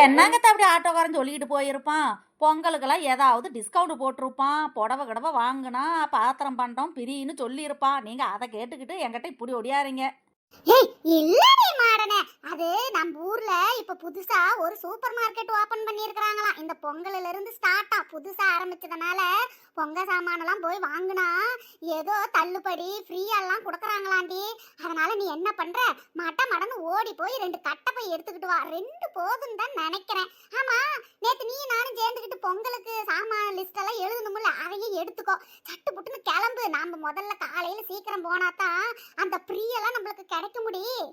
என்னங்க அப்படி ஆட்டோக்காரன் சொல்லிக்கிட்டு போயிருப்பான்? பொங்கலுக்கெல்லாம் ஏதாவது டிஸ்கவுண்ட் போட்டிருப்பான். புடவை கிடவை வாங்கினா பாத்திரம் பண்ணுறோம் பிரின்னு சொல்லியிருப்பான். நீங்கள் அதை கேட்டுக்கிட்டு என்கிட்ட இப்படி ஒடியாருங்க இல்லடி மாடனே. அது நம்ம ஊர்ல இப்ப புதுசா ஒரு சூப்பர் மார்க்கெட் ஓபன் பண்ணியிருக்கிறாங்களாம் இந்த பொங்கல்ல இருந்து ஸ்டார்ட் ஆ புதுசா ஆரம்பிச்சதுனால பொங்க சாமானெல்லாம் போய் வாங்குனா ஏதோ தள்ளுபடி ஃப்ரீயெல்லாம் கொடுக்குறாங்களாண்டி. அதனால நீ என்ன பண்ற? மட்ட மடன்னு ஓடி போய் ரெண்டு கட்டை போய் எடுத்துக்கிட்டு வா. ரெண்டு போதுன்னு தான் நினைக்கிறேன். ஆமா நேத்து நீ நானும் சேர்ந்துக்கிட்டு பொங்கலுக்கு சாமான் லிஸ்ட் எல்லாம் எழுதணும்ல அதையும் எடுத்துக்கோ. சட்டு புட்டுன்னு கிளம்பு. நாம முதல்ல காலையில சீக்கிரம் போனாதான் அந்த ஃப்ரீயெல்லாம் நம்மளுக்கு கிடைக்க முடியும்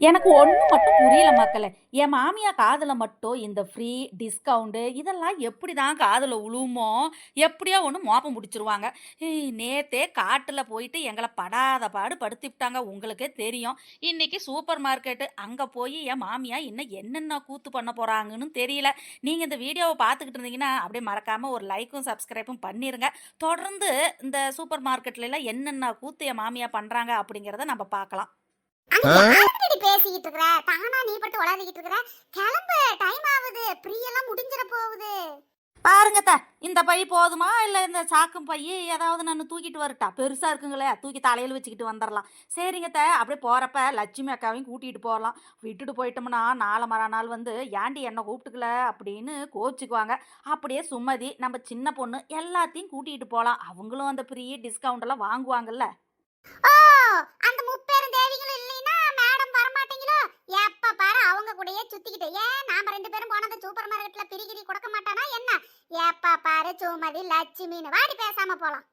எனக்கு ஒன்றும் மட்டும் புரியல மக்களே. என் மாமியா காதில் மட்டும் இந்த ஃப்ரீ டிஸ்கவுண்டு இதெல்லாம் எப்படி தான் காதில் உழுவுமோ எப்படியோ ஒன்று மோப்பம் பிடிச்சிருவாங்க. நேத்தே காட்டில் போயிட்டு எங்களை படாத பாடு படுத்தி விட்டாங்க உங்களுக்கே தெரியும். இன்னைக்கு சூப்பர் மார்க்கெட்டு அங்கே போய் என் மாமியா இன்னும் என்னென்ன கூத்து பண்ண போகிறாங்கன்னு தெரியல. நீங்கள் இந்த வீடியோவை பார்த்துக்கிட்டு இருந்தீங்கன்னா அப்படியே மறக்காமல் ஒரு லைக்கும் சப்ஸ்கிரைபும் பண்ணிடுங்க தொடர்ந்து இந்த சூப்பர் மார்க்கெட்லலாம் என்னென்ன கூத்து என் மாமியா பண்ணுறாங்க அப்படிங்கிறத நம்ம பார்க்கலாம். பேசிக்கிட்டு இருக்கிற தானா நீ பட்டு உளறிக்கிட்டு இருக்கிற கிளம்பு டைம் ஆகுது ஃப்ரீயெல்லாம் முடிஞ்சிட போகுது. பாருங்க இந்த பை போதுமா? இல்லை இந்த சாக்கும் பை ஏதாவது நான் தூக்கிட்டு வரட்டா? பெருசாக இருக்குங்களே தூக்கி தலையில் வச்சுக்கிட்டு வந்துடலாம் சரிங்க அப்படியே போகிறப்ப லட்சுமி அக்காவையும் கூட்டிகிட்டு போகலாம் விட்டுட்டு போயிட்டோம்னா நாளை மறுநாள் வந்து ஏண்டி என்னை கூப்பிட்டுக்கல? அப்படின்னு கோச்சிக்குவாங்க. அப்படியே சுமதி நம்ம சின்ன பொண்ணு எல்லாத்தையும் கூட்டிகிட்டு போகலாம் அவங்களும் அந்த ஃப்ரீ டிஸ்கவுண்ட் எல்லாம் வாங்குவாங்கல்ல. ஓ அந்த முப்பேரும் தேவிகளும் இல்லைன்னா மேடம் வரமாட்டீங்களோ எப்ப பாரு அவங்க கூடயே சுத்திக்கிட்டு ஏன் நாம ரெண்டு பேரும் போனது சூப்பர் மார்க்கெட்ல பிரிகிரி கொடுக்க மாட்டானா என்ன எப்ப பாரு சுமதி லட்சுமின்னு. வாடி பேசாம போலாம்.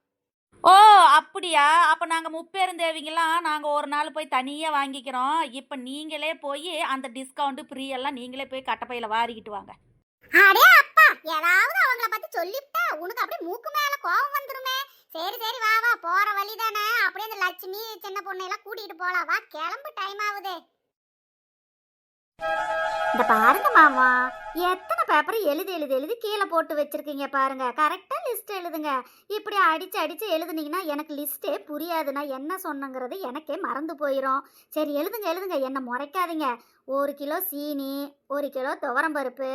ஓ அப்படியா? அப்போ நாங்கள் முப்பேரும் தேவிங்கெல்லாம் நாங்கள் ஒரு நாள் போய் தனியாக வாங்கிக்கிறோம். இப்போ நீங்களே போய் அந்த டிஸ்கவுண்ட்டு ஃப்ரீ எல்லாம் நீங்களே போய் கட்டப்பையில் வாரிக்கிட்டு வாங்க. அடே அப்பா! ஏதாவது அவங்கள பத்தி சொல்லிவிட்டா உனக்கு அப்படியே மூக்கு மேல கோவம் வந்துருமே. சரி சரி வா வா போற வழி தானே அப்படியே அந்த லட்சுமி சின்ன பொண்ணை எல்லாம் கூட்டிட்டு போலாம். வா கிளம்பு டைம் ஆகுது. இந்த பாருங்க மாமா. எத்தனை பேப்பர் எழுதி எழுதி எழுதி கீழே போட்டு வச்சிருக்கீங்க பாருங்க. கரெக்டாக லிஸ்ட் எழுதுங்க. இப்படி அடிச்சு அடிச்சு எழுதுனீங்கன்னா எனக்கு லிஸ்ட்டே புரியாது. நான் என்ன சொன்னங்கிறது எனக்கே மறந்து போயிடும் சரி எழுதுங்க எழுதுங்க. என்ன முறைக்காதீங்க. ஒரு கிலோ சீனி ஒரு கிலோ துவரம்பருப்பு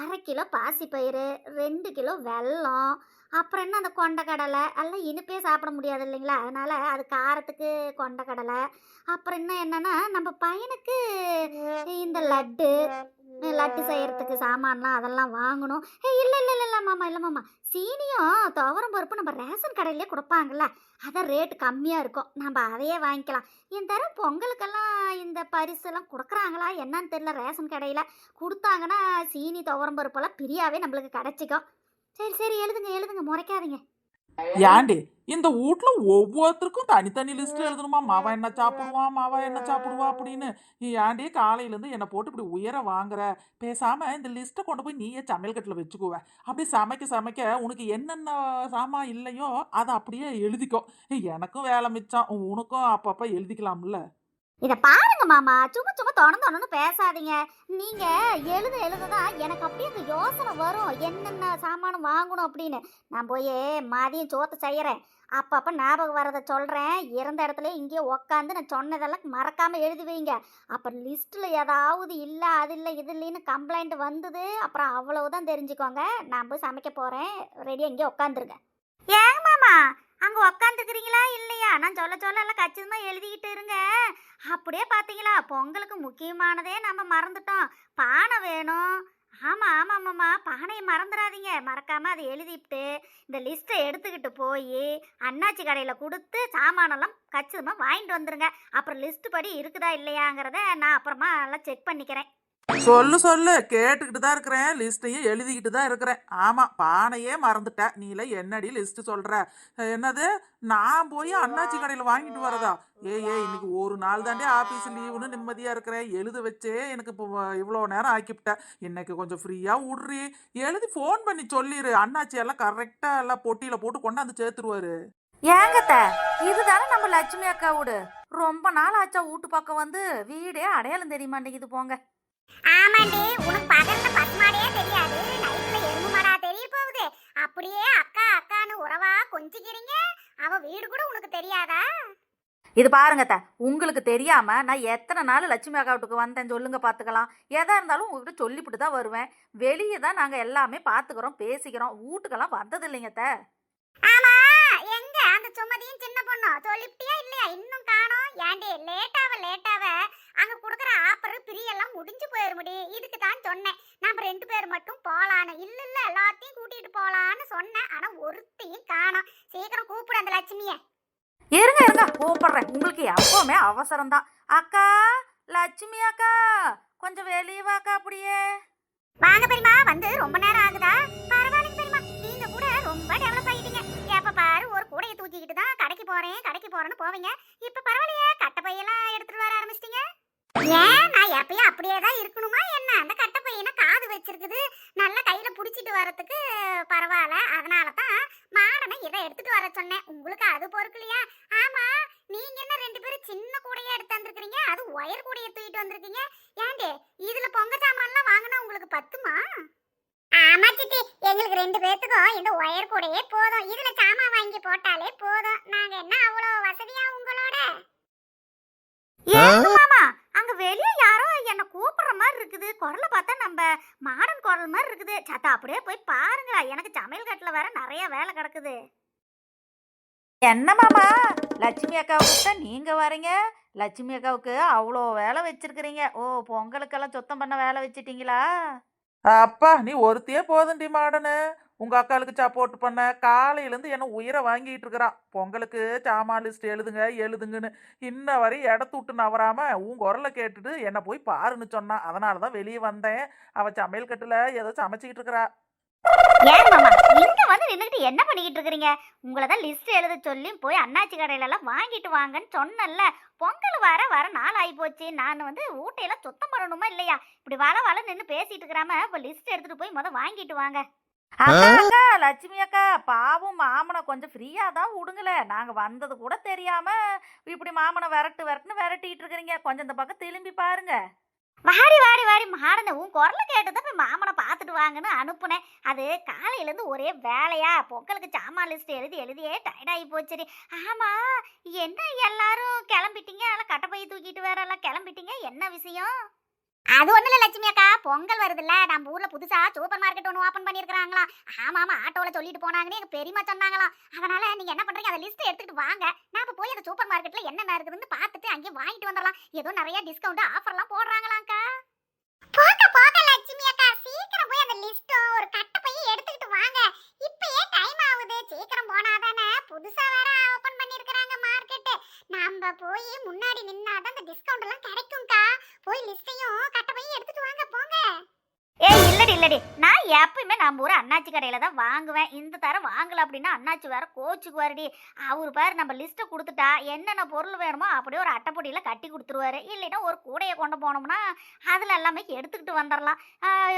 அரை கிலோ பாசிப்பயிறு ரெண்டு கிலோ வெல்லம் அப்புறம் என்ன அந்த கொண்டக்கடலை எல்லாம் இனிப்பே சாப்பிட முடியாது இல்லைங்களா? அதனால அது காரத்துக்கு கொண்டக்கடலை அப்புறம் என்ன என்னன்னா நம்ம பையனுக்கு இந்த லட்டு லட்டு செய்யறதுக்கு சாமான்லாம் அதெல்லாம் வாங்கணும். ஏ இல்லை இல்லை இல்லை மாமா இல்லை மாமா. சீனியும் துவரம் பருப்பு நம்ம ரேஷன் கடையிலே கொடுப்பாங்கல்ல அதான் ரேட்டு கம்மியாக இருக்கும். நம்ம அதையே வாங்கிக்கலாம். இந்த தரம் பொங்கலுக்கெல்லாம் இந்த பரிசெல்லாம் கொடுக்குறாங்களா என்னன்னு தெரியல ரேஷன் கடையில். கொடுத்தாங்கன்னா சீனி துவரம் பருப்பெல்லாம் பிரியாவே நம்மளுக்கு கிடச்சிக்கும். சரி சரி எழுதுங்க எழுதுங்க முறைக்காதீங்க. ஏண்டி இந்த வீட்ல ஒவ்வொருத்தருக்கும் தனித்தனி லிஸ்ட் எழுதணுமா? மாவா என்ன சாப்பிடுவா? மாவா என்ன சாப்பிடுவா? அப்படின்னு. நீ ஏண்டி காலையில இருந்து என்னை போட்டு இப்படி உயர வாங்குற? பேசாம இந்த லிஸ்ட்டை கொண்டு போய் நீயே சமையல் கட்டில் வச்சுக்குவ. அப்படி சமைக்க சமைக்க உனக்கு என்னென்ன சாமான் இல்லையோ அதை அப்படியே எழுதிக்கோ. எனக்கும் வேலை மிச்சம். உனக்கும் அப்பப்போ எழுதிக்கலாம்ல. இதை பாருங்க மாமா. சும்மா சும்மா தொடர்ந்து தொடர்ந்து பேசாதீங்க. நீங்க எழுத எழுததான் எனக்கு அப்படியே அந்த யோசனை வரும். என்னென்ன சாமானம் வாங்கணும் அப்படின்னு. நான் போய் மதியம் சோத்தை செய்யறேன். அப்பப்போ ஞாபகம் வரதை சொல்கிறேன் இருந்த இடத்துல இங்கேயே உக்காந்து நான் சொன்னதெல்லாம் மறக்காமல் எழுதி வைங்க. அப்புறம் லிஸ்ட்டில் ஏதாவது இல்லை அது இல்லை இது இல்லைன்னு கம்ப்ளைண்ட் வந்தது. அப்புறம் அவ்வளவுதான் தெரிஞ்சுக்கோங்க. நான் போய் சமைக்க போகிறேன் ரெடியாக இங்கே உட்காந்துருங்க ஏங்க மாமா அங்கே உக்காந்துக்கிறீங்களா இல்லையா? நான் சொல்ல சொல்ல எல்லாம் கச்சிதமாக எழுதிக்கிட்டு இருங்க. அப்படியே பார்த்தீங்களா பொங்கலுக்கு முக்கியமானதே நம்ம மறந்துட்டோம். பானை வேணும். ஆமாம் ஆமாம் ஆமாம்மா பானையை மறந்துடாதீங்க. மறக்காமல் அதை எழுதிவிட்டு இந்த லிஸ்ட்டை எடுத்துக்கிட்டு போய் அண்ணாச்சி கடையில் கொடுத்து சாமானெல்லாம் கச்சிதமாக வாங்கிட்டு வந்துருங்க. அப்புறம் லிஸ்ட்டு படி இருக்குதா இல்லையாங்கிறத நான் அப்புறமா எல்லாம் செக் பண்ணிக்கிறேன். சொல்லு சொல்லு. கேட்டுக்கிட்டு தான் இருக்கிறேன். லிஸ்ட்டையும் எழுதிக்கிட்டு தான் இருக்கிறேன். ஆமாம் பானையே மறந்துட்டேன் நீல என்னடி லிஸ்ட் சொல்ற? என்னது? நான் போய் அண்ணாச்சி கடையில் வாங்கிட்டு வரதா? ஏ ஏ இன்னைக்கு ஒரு நாள் தாண்டே ஆஃபீஸ் லீவுன்னு நிம்மதியாக இருக்கிறேன். எழுத வச்சே எனக்கு இப்போ இவ்வளோ நேரம் ஆக்கிவிட்டேன் இன்னைக்கு கொஞ்சம் ஃப்ரீயாக விட்றி எழுதி ஃபோன் பண்ணி சொல்லிடு அண்ணாச்சி எல்லாம் கரெக்டாக எல்லாம் பொட்டியில் போட்டு கொண்டாந்து சேர்த்துருவாரு. ஏங்கத்த இதுதானே நம்ம லட்சுமி அக்கா வீடு? ரொம்ப நாள் ஆச்சா வீட்டு பக்கம் வந்து. வீடே அடையாளம் தெரிய மாட்டேங்குது போங்க. ஆமாண்டி உனக்கு பகல்ல பசுமாடையே தெரியாது. நைட்ல எருமை மாடா தெரிய போகுது. அப்படியே அக்கா அக்கான்னு உறவா கொஞ்சிக்கிறீங்க? அவ வீடு கூட உனக்கு தெரியாதா? இது பாருங்க அத்தை, உங்களுக்கு தெரியாம நான் எத்தனை நாள் லட்சுமி அக்கா வீட்டுக்கு வந்தேன் சொல்லுங்க பார்த்துக்கலாம் எதா இருந்தாலும் உங்ககிட்ட சொல்லிவிட்டு தான் வருவேன். வெளியே தான் நாங்கள் எல்லாமே பார்த்துக்கிறோம் பேசிக்கிறோம். வீட்டுக்கெல்லாம் வந்தது இல்லைங்க அத்தை. ஆமா அந்த சுமதியும் சின்ன பொண்ணும் சொல்லிப்டியா இல்லையா? இன்னும் காணோம். ஏண்டி லேட்டாவ லேட்டாவ. அங்க குடுக்குற ஆஃபர் பிரியெல்லாம் முடிஞ்சு போயிருமுடி. இதுக்கு தான் சொன்னேன். நம்ம ரெண்டு பேர் மட்டும் போலான்னு. இல்ல இல்ல எல்லாத்தையும் கூட்டிட்டு போலான்னு சொன்னேன். ஆனா ஒருத்தையும் காணோம். சீக்கிரம் கூப்பிடு அந்த லட்சுமிய. இருங்க இருங்க. கூப்பிடுறேன். உங்களுக்கு எப்பவுமே அவசரம் தான் அக்கா லட்சுமி அக்கா கொஞ்சம் வெளியே வாக்கா அப்படியே. வாங்க பெரியமா வந்து ரொம்ப நேரம் ஆகுதா? பரவாயில்லைங்க கூடையை தூக்கிக்கிட்டு தான் கடைக்கு போறேன் கடைக்கு போறேன்னு போவீங்க. இப்ப பரவாயில்லையே கட்டை பையெல்லாம் எடுத்துட்டு வர ஆரம்பிச்சிட்டீங்க. ஏன்? நான் எப்பயும் அப்படியே தான் இருக்கணுமா என்ன? அந்த கட்டை பையனை காது வச்சிருக்குது. நல்லா கையில புடிச்சிட்டு வரதுக்கு பரவாயில்ல. அதனால தான் மாடனை இதை எடுத்துட்டு வர சொன்னேன். உங்களுக்கு அது பொறுக்கலையா ஆமா நீங்க என்ன ரெண்டு பேரும் சின்ன கூடையே எடுத்து வந்திருக்கீங்க அது ஒயர் கூடையை தூக்கிட்டு வந்திருக்கீங்க. ஏண்டே இதுல பொங்க சாமான்லாம் வாங்கினா உங்களுக்கு பத்துமா? சித்தி எங்களுக்கு ரெண்டு பேத்துக்கும் இந்த ஒயர் கூடையே போதும். இதுல சாமான் வாங்கி போட்டாலே போதும். நாங்க என்ன அவ்வளவு வசதியா உங்களோட? ஏங்க மாமா அங்க வெளியே யாரோ என்ன கூப்பிடுற மாதிரி இருக்குது. குரலை பார்த்தா நம்ம மாடன் குரல் மாதிரி இருக்குது. சத்தா அப்படியே போய் பாருங்களா. எனக்கு சமையல் கட்டுல வேற நிறைய வேலை கிடக்குது. என்ன மாமா? லட்சுமி அக்காவுக்கு தான் நீங்க வரீங்க? லட்சுமி அக்காவுக்கு அவ்வளோ வேலை வச்சிருக்கிறீங்க. ஓ பொங்கலுக்கெல்லாம் சுத்தம் பண்ண வேலை வச்சிட்டீங்களா? அப்பா நீ ஒருத்தியே போதுண்டி மாடனு. உங்கள் அக்காளுக்கு சப்போர்ட் பண்ண. காலையிலேருந்து என்ன உயிரை வாங்கிட்டு இருக்கிறான் பொங்கலுக்கு சாமான் லிஸ்ட் எழுதுங்க எழுதுங்கன்னு. இன்ன வரை இடத்து விட்டு நவராமல் உன் குரலை கேட்டுட்டு என்னை போய் பாருன்னு சொன்னான் அதனால தான் வெளியே வந்தேன். அவள் சமையல் கட்டில் ஏதோ சமைச்சிக்கிட்டு இருக்கிறா. இங்க வந்து நின்னுட்டு என்ன பண்ணிக்கிட்டு இருக்கீங்க உங்களை தான் லிஸ்ட் எழுத சொல்லி போய் அண்ணாச்சி கடையில எல்லாம் வாங்கிட்டு வாங்கன்னு சொன்னேன்ல. பொங்கல் வர வர நாள் ஆகி போச்சு. நான் வந்து ஊட்டையெல்லாம் சுத்தம் பண்ணணுமா இல்லையா? இப்படி வள வள நின்று பேசிட்டு இருக்கிறாம இப்போ லிஸ்ட் எடுத்துட்டு போய் முத வாங்கிட்டு வாங்க. அக்கா அக்கா லட்சுமி அக்கா பாவம் மாமனை கொஞ்சம் ஃப்ரீயா தான் விடுங்களே நாங்க வந்தது கூட தெரியாம இப்படி மாமனை விரட்டு விரட்டுன்னு விரட்டிட்டு இருக்கிறீங்க. கொஞ்சம் இந்த பக்கம் திரும்பி பாருங்க. வாடி வாடி வாடி. மாடன உன் குரல கேட்டு போய் மாமனை பார்த்துட்டு வாங்கன்னு அனுப்புனேன். அது காலையிலேருந்து ஒரே வேலையா? பொங்கலுக்கு சாமான் லிஸ்ட் எழுதி எழுதியே டயர்டாகி போச்சுடி. ஆமா என்ன எல்லாரும் கிளம்பிட்டீங்க? எல்லாம் கட்டப்பையை தூக்கிட்டு வேற எல்லாம் கிளம்பிட்டீங்க? என்ன விஷயம்? அது ஒன்றும் இல்லை லட்சுமி அக்கா. பொங்கல் வருதுல்ல. நம்ம ஊர்ல புதுசா சூப்பர் மார்க்கெட் ஒன்று ஓபன் பண்ணிருக்காங்களா ஆமா ஆமா ஆட்டோல சொல்லிட்டு போனாங்கன்னு எங்க பெரியமா சொன்னாங்களாம். அதனால நீங்க என்ன பண்றீங்க? அந்த லிஸ்ட் எடுத்துட்டு வாங்க. நாம போய் அந்த சூப்பர் மார்க்கெட்ல என்னென்ன இருக்குதுன்னு பார்த்துட்டு அங்கேயே வாங்கிட்டு வந்துடலாம். ஏதோ நிறைய டிஸ்கவுண்ட் ஆஃபர்லாம் போடுறாங்களாக்கா போக போக லட்சுமி அக்கா. சீக்கிரம் போய் அந்த லிஸ்ட் ஒரு கட்டை போய் எடுத்துக்கிட்டு வாங்க. இப்பயே டைம் ஆகுது. சீக்கிரம் போனாதானே புதுசா வேற ஓபன் பண்ணிருக்காங்க மார்க்கெட் நம்ம போய் முன்னாடி நின்னாதான் அந்த டிஸ்கவுண்ட் எல்லாம் கிடைக்கும்க்கா. போய் லிஸ்டையும் கட்ட பையும் எடுத்துட்டு வாங்க போங்க. ஏய் இல்லடி இல்லடி. நான் எப்பயுமே நம்ம ஊர் அண்ணாச்சி கடையில தான் வாங்குவேன். இந்த தரம் வாங்கல அப்படின்னா அண்ணாச்சி வேற கோச்சுக்குவாருடி. அவர் பேர் நம்ம லிஸ்ட்டை கொடுத்துட்டா என்னென்ன பொருள் வேணுமோ அப்படியே ஒரு அட்டைப்பொடியில் கட்டி கொடுத்துருவாரு. இல்லைன்னா ஒரு கூடையை கொண்டு போனோம்னா அதில் எல்லாமே எடுத்துக்கிட்டு வந்துடலாம்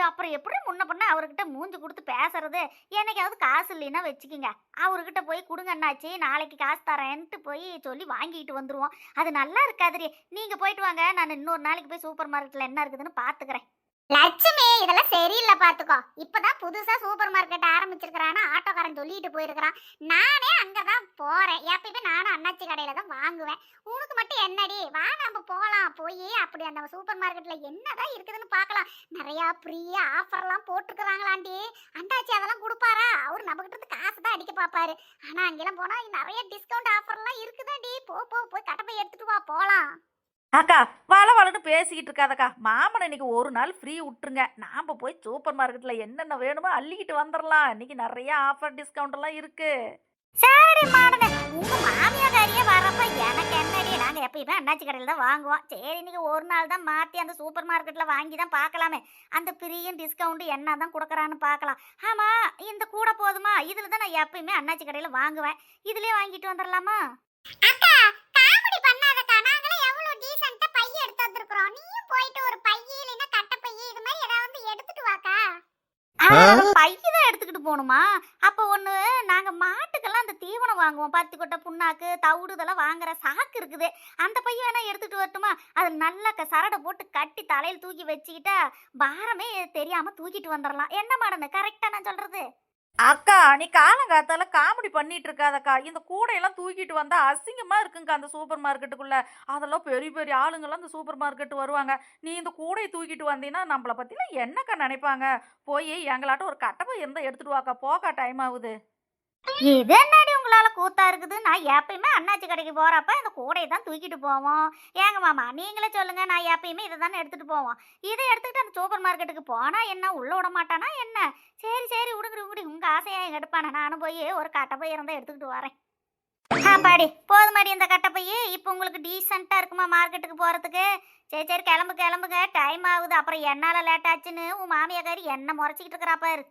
அப்புறம் எப்படி முன்ன பண்ண அவர்கிட்ட மூஞ்சி கொடுத்து பேசுறது. என்னைக்காவது காசு இல்லைன்னா வச்சுக்கோங்க. அவர்கிட்ட போய் கொடுங்க அண்ணாச்சி. நாளைக்கு காசு தரேன்ட்டு போய் சொல்லி வாங்கிட்டு வந்துடுவோம் அது நல்லா இருக்காதுடி. நீங்கள் போயிட்டு வாங்க. நான் இன்னொரு நாளைக்கு போய் சூப்பர் மார்க்கெட்டில் என்ன இருக்குதுன்னு பார்த்துக்குறேன் லட்சுமி இதெல்லாம் சரியில்லை பார்த்துக்கோ இப்பதான் புதுசா சூப்பர் மார்க்கெட் ஆரம்பிச்சிருக்கிறான்னு ஆட்டோக்காரன் சொல்லிட்டு போயிருக்கிறான். நானே அங்கதான் போறேன். எப்பயுமே நானும் அண்ணாச்சி கடையில தான் வாங்குவேன். உனக்கு மட்டும் என்னடி? வா நம்ம போகலாம் போய் அப்படி அந்த சூப்பர் மார்க்கெட்ல என்னதான் இருக்குதுன்னு பார்க்கலாம். நிறைய ஃப்ரீயா ஆஃபர்லாம் போட்டுருக்குறாங்களாண்டி. அண்ணாச்சி அதெல்லாம் கொடுப்பாரா? அவர் நம்ம கிட்ட இருந்து காசு தான் அடிக்க பார்ப்பாரு. ஆனா அங்கெல்லாம் போனா நிறைய டிஸ்கவுண்ட் ஆஃபர்லாம் இருக்குதாண்டி. போ போ போய் கட்டப்பை எடுத்துட்டு வா போகலாம் அக்கா வள வளன்னு பேசிக்கிட்டு இருக்காதக்கா. மாமனை இன்னைக்கு ஒரு நாள் ஃப்ரீ விட்டுருங்க. நாம போய் சூப்பர் மார்க்கெட்ல என்னென்ன வேணுமோ அள்ளிக்கிட்டு வந்துடலாம் இன்னைக்கு நிறைய ஆஃபர் டிஸ்கவுண்ட் எல்லாம் இருக்கு. சரி மாடனே உங்க மாமியாரியே வரப்ப எனக்கு என்னடி? நாங்க எப்பயுமே அண்ணாச்சி கடையில தான் வாங்குவோம். சரி இன்னைக்கு ஒரு நாள் தான் மாத்தி அந்த சூப்பர் மார்க்கெட்ல வாங்கி தான் பார்க்கலாமே. அந்த பிரியும் டிஸ்கவுண்ட் என்ன தான் கொடுக்குறான்னு பார்க்கலாம். ஆமா இந்த கூட போதுமா? இதுல தான் நான் எப்பயுமே அண்ணாச்சி கடையில வாங்குவேன். இதுலயே வாங்கிட்டு வந்துடலாமா அக்கா பையதான் எடுத்துக்கிட்டு போகணுமா அப்போ ஒன்று நாங்கள் மாட்டுக்கெல்லாம் அந்த தீவனம் வாங்குவோம். பத்து கொட்டை புண்ணாக்கு தவிடு இதெல்லாம் வாங்குற சாக்கு இருக்குது. அந்த பைய வேணா எடுத்துட்டு வரட்டுமா? அது நல்லா க- சரடை போட்டு கட்டி தலையில் தூக்கி வச்சுக்கிட்டா பாரமே தெரியாம தூக்கிட்டு வந்துடலாம் என்ன மாடனு? கரெக்டா நான் சொல்றது? அக்கா நீ காலங்காத்தால காமெடி பண்ணிட்டு இருக்காதக்கா இந்த கூடையெல்லாம் தூக்கிட்டு வந்தா அசிங்கமா இருக்குங்க அந்த சூப்பர் மார்க்கெட்டுக்குள்ள. அதெல்லாம் பெரிய பெரிய ஆளுங்கெல்லாம் இந்த சூப்பர் மார்க்கெட் வருவாங்க. நீ இந்த கூடையை தூக்கிட்டு வந்தீங்கன்னா நம்மளை பத்திலாம் என்னக்கா நினைப்பாங்க? போய் எங்களாட்டம் ஒரு கட்டப்பை இருந்தா எடுத்துட்டு வாக்கா. போக்கா டைம் ஆகுது. இது என்னடி உங்களால கூத்தா இருக்குது? நான் எப்பயுமே அண்ணாச்சி கடைக்கு போறப்ப இந்த கூடையை தான் தூக்கிட்டு போவோம். ஏங்க மாமா நீங்களே சொல்லுங்க. நான் எப்பயுமே இதை தானே எடுத்துட்டு போவோம். இதை எடுத்துக்கிட்டு அந்த சூப்பர் மார்க்கெட்டுக்கு போனா என்ன? உள்ள விட மாட்டானா என்ன? சரி சரி விடுங்க விடு உங்க ஆசையா எங்க எடுப்பானே. நானும் போய் ஒரு கட்டை போய் இருந்தா எடுத்துக்கிட்டு வரேன். ஆப்பாடி போதுமாடி இந்த கட்டை போய் இப்போ உங்களுக்கு டீசெண்டாக இருக்குமா மார்க்கெட்டுக்கு போகிறதுக்கு சரி சரி கிளம்பு கிளம்புங்க. டைம் ஆகுது. அப்புறம் என்னால் லேட் ஆச்சுன்னு உன் மாமியாக்காரி என்ன முறைச்சிக்கிட்டு இருக்கிறா பாரு.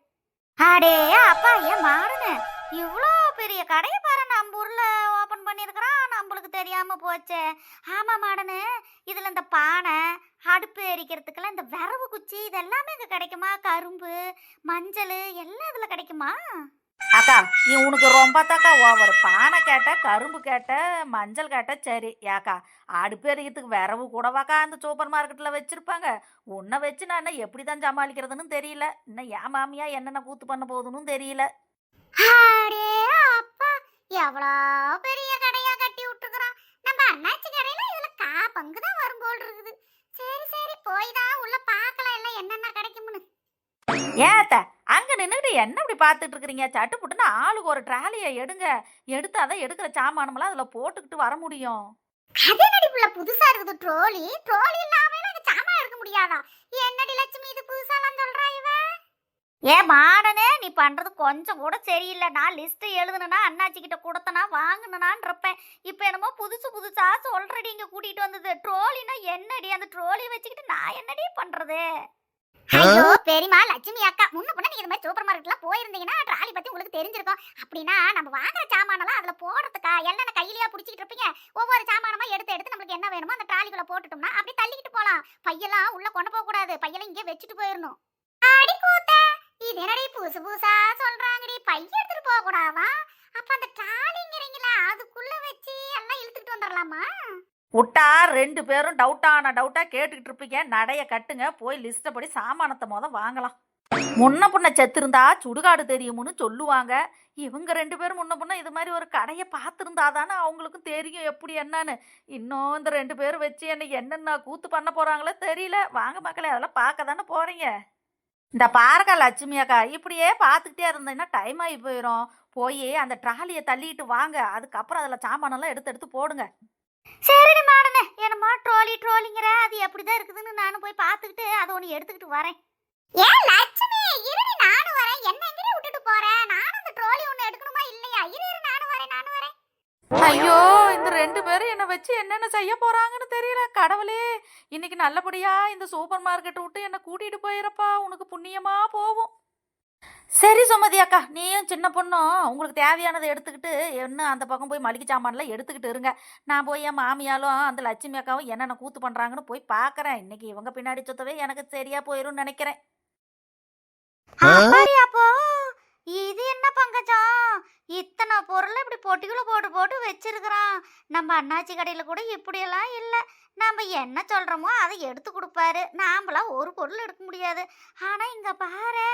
அடே அப்பா ஏன் மாறுனேன் இவ்வளோ பெரிய கடையை பாரு நம்ம ஊரில் ஓப்பன் பண்ணியிருக்கிறான். நம்மளுக்கு தெரியாமல் போச்சே. ஆமாம் மாடனு. இதில் இந்த பானை அடுப்பு எரிக்கிறதுக்கெல்லாம் இந்த விரவு குச்சி இதெல்லாமே இங்கே கிடைக்குமா? கரும்பு மஞ்சள் எல்லாம் இதில் கிடைக்குமா? அக்கா நீ உனக்கு ரொம்ப தாக்கா ஓவர் பானை கேட்ட கரும்பு கேட்ட மஞ்சள் கேட்ட சரி ஏக்கா அடுப்பு எரிக்கிறதுக்கு விரவு கூடவாக்கா அந்த சூப்பர் மார்க்கெட்டில் வச்சிருப்பாங்க? உன்னை வச்சு நான் எப்படி தான் சமாளிக்கிறதுன்னு தெரியல. இன்னும் என் மாமியா என்னென்ன கூத்து பண்ண போகுதுன்னு தெரியல. எவ்வளோ பெரிய கடையா கட்டி விட்டுருக்குறான் நம்ம அண்ணாச்சி கடையில இதுல கா பங்கு தான் வரும் போல் இருக்குது. சரி சரி போய் தான் உள்ள பார்க்கலாம் எல்லாம் என்னென்ன கிடைக்கும்னு. ஏத்த அங்க நின்றுட்டு என்ன இப்படி பார்த்துட்டு இருக்கிறீங்க? சட்டு புட்டுன்னு ஆளுக்கு ஒரு ட்ராலியை எடுங்க. எடுத்தாதான் எடுக்கிற சாமானமெல்லாம் அதில் போட்டுக்கிட்டு வர முடியும். கதை நடிப்புல புதுசா இருக்குது ட்ரோலி ட்ரோலி இல்லாம சாமான் எடுக்க முடியாதா? என்னடி லட்சுமி இது புதுசாலாம் சொல்றா இவ? ஏ மாடனே நீ பண்றது கொஞ்சம் கூட சரியில்லை. நான் லிஸ்ட் எழுதுனா அண்ணாச்சி கிட்ட கொடுத்தனா வாங்கினான் இருப்பேன் இப்போ என்னமோ புதுசு புதுசா சொல்றடி இங்க கூட்டிட்டு வந்தது. ட்ரோலினா என்னடி? அந்த ட்ரோலி வச்சுக்கிட்டு நான் என்னடி பண்றது? ஐயோ பெரியமா லட்சுமி அக்கா முன்ன பின்ன நீங்க இந்த மாதிரி சூப்பர் மார்க்கெட்ல போயிருந்தீங்கன்னா ட்ராலி பத்தி உங்களுக்கு தெரிஞ்சிருக்கும். அப்படின்னா நம்ம வாங்குற சாமானெல்லாம் அதுல போடுறதுக்கா எல்லாம் கையிலயா புடிச்சிட்டு இருப்பீங்க. ஒவ்வொரு சாமானமா எடுத்து எடுத்து நம்மளுக்கு என்ன வேணுமோ அந்த ட்ராலிக்குள்ள போட்டுட்டோம்னா அப்படி தள்ளிக்கிட்டு போலாம். பையெல்லாம் உள்ள கொண்டு போக கூடாது பையெல்லாம் இங்கே வச்சுட்டு போயிடணும் அடி கூத்த! இது என்னடி புதுசு புதுசா சொல்றாங்கடி? பைய எடுத்துட்டு போக கூடாதா? அப்ப அந்த ட்ராலிங்கிறீங்களா அதுக்குள்ள வச்சு எல்லாம் இழுத்துட்டு வந்துடலாமா விட்டா ரெண்டு பேரும் டவுட்டான டவுட்டா கேட்டுக்கிட்டு இருப்பீங்க. நடைய கட்டுங்க. போய் லிஸ்ட்டை படி சாமானத்தை மொதல் வாங்கலாம். முன்ன புண்ண செத்திருந்தா சுடுகாடு தெரியும்னு சொல்லுவாங்க. இவங்க ரெண்டு பேரும் முன்ன புண்ண இது மாதிரி ஒரு கடையை பார்த்துருந்தா தானே அவங்களுக்கும் தெரியும். எப்படி என்னன்னு. இன்னும் இந்த ரெண்டு பேரும் வச்சு என்ன என்னென்ன கூத்து பண்ண போகிறாங்களோ தெரியல. வாங்க மக்களே அதெல்லாம் பார்க்க தானே போகிறீங்க இந்த பாருக்கா லட்சுமி அக்கா இப்படியே பார்த்துக்கிட்டே இருந்தீங்கன்னா டைம் ஆகி போயிடும் போய் அந்த ட்ராலியை தள்ளிட்டு வாங்க. அதுக்கப்புறம் அதில் சாமானெல்லாம் எடுத்து எடுத்து போடுங்க. சரிடி மாடனே. என்னமோ ட்ரோலி ட்ரோலிங்கிற. அது எப்படிதான் இருக்குதுன்னு நானும் போய் பார்த்துக்கிட்டு அதை ஒன்று எடுத்துக்கிட்டு வரேன். ஏன் லட்சுமி இருடி நானும் வரேன். என்ன எங்கடி விட்டுட்டு போறேன் நானும் அந்த ட்ரோலி ஒன்று எடுக்கணுமா இல்லையா? இரு இரு ஐயோ இந்த ரெண்டு பேரும் என்னை வச்சு என்னென்ன செய்ய போறாங்கன்னு தெரியல. கடவுளே இன்னைக்கு நல்லபடியா இந்த சூப்பர் மார்க்கெட் விட்டு என்னை கூட்டிட்டு போயிரப்பா. உனக்கு புண்ணியமா போகும். சரி சுமதி அக்கா நீயும் சின்ன பொண்ணும் உங்களுக்கு தேவையானதை எடுத்துக்கிட்டு என்ன அந்த பக்கம் போய் மளிகை சாமான்லாம் எடுத்துக்கிட்டு இருங்க. நான் போய் என் மாமியாலும் அந்த லட்சுமி அக்காவும் என்னென்ன கூத்து பண்றாங்கன்னு போய் பார்க்கறேன் இன்னைக்கு இவங்க பின்னாடி சுத்தவே எனக்கு சரியா போயிரும்னு நினைக்கிறேன். அப்போ இது என்ன பங்கஜம்? இத்தனை பொருள் இப்படி பொட்டிக்குள்ள போட்டு போட்டு வச்சிருக்கிறான். நம்ம அண்ணாச்சி கடையில் கூட இப்படியெல்லாம் இல்லை. நம்ம என்ன சொல்கிறோமோ அதை எடுத்து கொடுப்பாரு. நாமளாம் ஒரு பொருள் எடுக்க முடியாது. ஆனால் இங்கே பாரு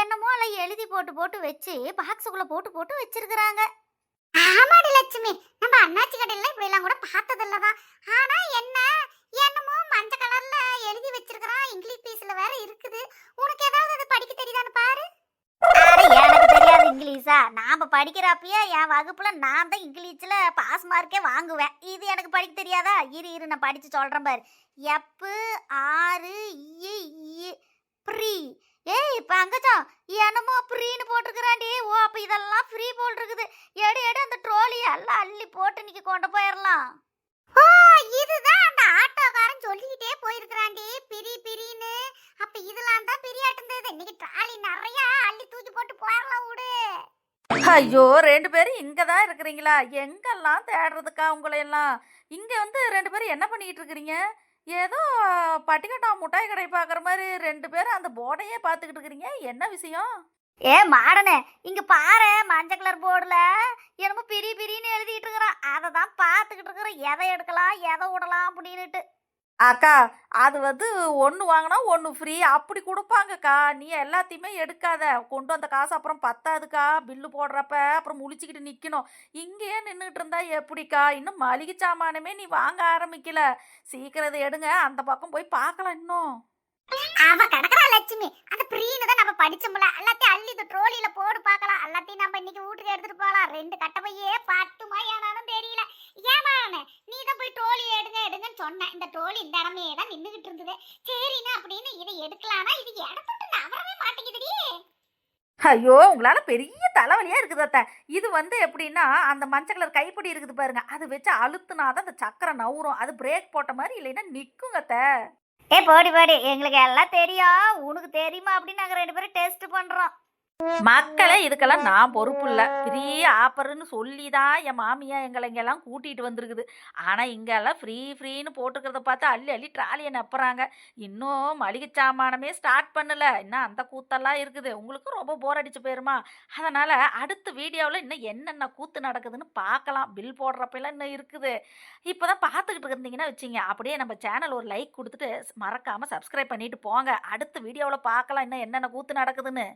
என்னமோ எல்லாம் எழுதி போட்டு போட்டு வச்சு பாக்ஸுக்குள்ளே போட்டு போட்டு வச்சிருக்கிறாங்க. ஆமாடி லட்சுமி. நம்ம அண்ணாச்சி கடையில் இப்படி கூட பார்த்தது இல்லதான். ஆனால் என்ன? என்னமோ மஞ்ச கலரில் எழுதி வச்சிருக்கிறான். இங்கிலீஷ் பேஸில் வேற இருக்குது. உனக்கு ஏதாவது அது படிக்க தெரியுதான்னு பாரு. எனக்கு தெரியாது. இங்கிலீஷா? நாம படிக்கிறப்பயே என் வகுப்புல நான் தான் இங்கிலீஷ்ல பாஸ் மார்க்கே வாங்குவேன். இது எனக்கு படிக்க தெரியாதா? இரு இரு நான் படிச்சு சொல்றேன் பாரு. எப்பு ஆறு இ ப்ரீ ஏய் பங்கஜம் என்னமோ ப்ரீன்னு போட்டிருக்கிறாண்டி ஓ அப்ப இதெல்லாம் ஃப்ரீ போல் இருக்குது எடு எடு அந்த ட்ரோலி எல்லாம் அள்ளி போட்டு இன்னைக்கு கொண்டு போயிடலாம் ஓ இதுதான் அந்த சொல்லிக்கிட்டே போயிருக்கிறான்டி பிரி பிரின்னு. அப்ப இதெல்லாம் தான் பிரியாட்டுந்தது இன்னைக்கு ட்ராலி நிறைய அள்ளி தூக்கி போட்டு போயிடலாம் விடு. ஐயோ ரெண்டு பேரும் இங்கே தான் இருக்கிறீங்களா? எங்கெல்லாம் தேடுறதுக்கா உங்களையெல்லாம்? இங்கே வந்து ரெண்டு பேரும் என்ன பண்ணிக்கிட்டு இருக்கிறீங்க? ஏதோ பட்டிக்கட்டா முட்டாய் கடை பார்க்குற மாதிரி ரெண்டு பேரும் அந்த போர்டையே பார்த்துக்கிட்டு இருக்கிறீங்க. என்ன விஷயம்? ஏ மாடனே இங்க பாரு மஞ்சள் கலர் போர்டுல என்னமோ பிரி பிரின்னு எழுதிட்டு இருக்கிறான். அதை தான் பார்த்துக்கிட்டு இருக்கிறேன். எதை எடுக்கலாம் எதை விடலாம் அப்படின்னுட்டு. அக்கா அது வந்து ஒன்று வாங்கினா ஒன்று ஃப்ரீ அப்படி கொடுப்பாங்கக்கா. நீ எல்லாத்தையுமே எடுக்காத. கொண்டு வந்த காசு அப்புறம் பத்தாதுக்கா. பில்லு போடுறப்ப அப்புறம் முழிச்சிக்கிட்டு நிற்கணும் இங்கேயே நின்றுட்டு இருந்தா எப்படிக்கா? இன்னும் மளிகை சாமானுமே நீ வாங்க ஆரம்பிக்கல. சீக்கிரம் இதை எடுங்க. அந்த பக்கம் போய் பார்க்கலாம் இன்னும். அவ கடக்கறா லட்சுமி. அந்த பிரீனு தான் நம்ம படிச்சோம்ல. எல்லாத்தையும் அள்ளி இந்த ட்ரோலியில போடு பார்க்கலாம். எல்லாத்தையும் நம்ம இன்னைக்கு வீட்டுக்கு எடுத்துட்டு போகலாம். ரெண்டு கட்டப்பையே பட்டுமா ஏனாலும் தெரியல ஏமானே நீ தான் போய் ட்ரோலி எடுங்க இந்த ட்ரோலி இந்த இடமே தான் நின்னுகிட்டு இருந்தது. சரின்னு அப்படின்னு இதை எடுக்கலாம்னா இது இடத்துட்டு நகரவே மாட்டேங்குதுடி. ஐயோ உங்களால பெரிய தலைவலியா இருக்குது அத்தை. இது வந்து எப்படின்னா அந்த மஞ்சள் கலர் கைப்பிடி இருக்குது பாருங்க. அது வச்சு அழுத்துனா தான் அந்த சக்கரை நவுரும். அது பிரேக் போட்ட மாதிரி இல்லைன்னா நிற்குங்க அத்தை. ஏ போடி போடி. எங்களுக்கு எல்லாம் தெரியும். உனக்கு தெரியுமா அப்படின்னு நாங்கள் ரெண்டு பேரும் டெஸ்ட் பண்ணுறோம் மக்களை இதுக்கெல்லாம் நான் பொறுப்பு இல்லை. பெரிய ஆப்பர்னு சொல்லி தான் என் மாமியா எங்களை இங்கெல்லாம் கூட்டிகிட்டு வந்திருக்குது. ஆனால் இங்கெல்லாம் ஃப்ரீ ஃப்ரீன்னு போட்டுக்கிறத பார்த்து அள்ளி அள்ளி ட்ராலியை நப்புறாங்க. இன்னும் மளிகை சாமானமே ஸ்டார்ட் பண்ணல. இன்னும் அந்த கூத்தெல்லாம் இருக்குது. உங்களுக்கும் ரொம்ப போர் அடிச்சு போயிருமா? அதனால் அடுத்த வீடியோவில் இன்னும் என்னென்ன கூத்து நடக்குதுன்னு பார்க்கலாம். பில் போடுறப்பெல்லாம் இன்னும் இருக்குது. இப்போ தான் பார்த்துக்கிட்டு இருந்தீங்கன்னா வச்சிங்க. அப்படியே நம்ம சேனல் ஒரு லைக் கொடுத்துட்டு மறக்காமல் சப்ஸ்கிரைப் பண்ணிட்டு போங்க. அடுத்த வீடியோவில் பார்க்கலாம் இன்னும் என்னென்ன கூத்து நடக்குதுன்னு.